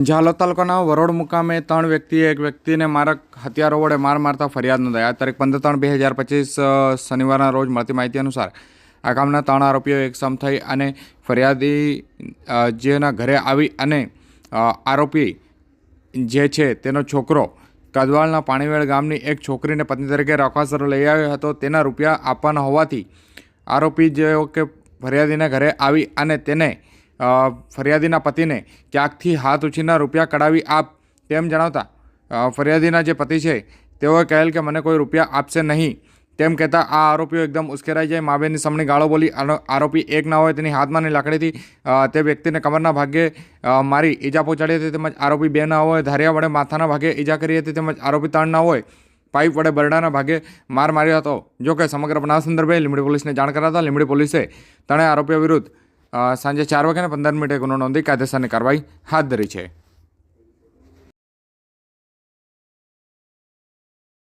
ઝાલોદ તાલુકાના વરોડ મુકામે ત્રણ વ્યક્તિએ એક વ્યક્તિને મારક હથિયારો વડે માર મારતા ફરિયાદ નોંધાઈ. આ તારીખ પંદર ત્રણ બે હજાર પચીસ શનિવારના રોજ મળતી માહિતી અનુસાર આ કામના ત્રણ આરોપીઓ એકસમ થઈ અને ફરિયાદી જેના ઘરે આવી અને આરોપી જે છે તેનો છોકરો કદવાલના પાણીવેળ ગામની એક છોકરીને પત્ની તરીકે રાખવાસર લઈ આવ્યો હતો. તેના રૂપિયા આપવાના હોવાથી આરોપી જેઓ કે ફરિયાદીના ઘરે આવી અને તેને ફરિયાદીના પતિને ક્યાંકથી હાથ ઉછીના રૂપિયા કઢાવી આપ તેમ જણાવતા ફરિયાદીના જે પતિ છે, તેઓએ કહેલ કે મને કોઈ રૂપિયા આપશે નહીં. તેમ કહેતા આ આરોપીઓ એકદમ ઉશ્કેરાઈ જાય માબેનની સામે ગાળો બોલી આરોપી એક ના હોય તેની હાથમાંની લાકડીથી તે વ્યક્તિને કમરના ભાગે મારી ઈજા પહોંચાડી હતી તેમજ આરોપી બે ના હોય, ધારિયા વડે માથાના ભાગે ઈજા કરી હતી તેમજ આરોપી ત્રણ ના હોય, પાઇપ વડે બરડાના ભાગે માર માર્યો હતો. જો કે સમગ્ર બનાવ સંદર્ભે લીંબડી પોલીસને જાણ કરાતા લીંબડી પોલીસે ત્રણેય આરોપીઓ વિરુદ્ધ સાંજે ચાર વાગ્યાને પંદર મિનિટે ગુનો નોંધી કાયદેસરની કાર્યવાહી હાથ ધરી છે.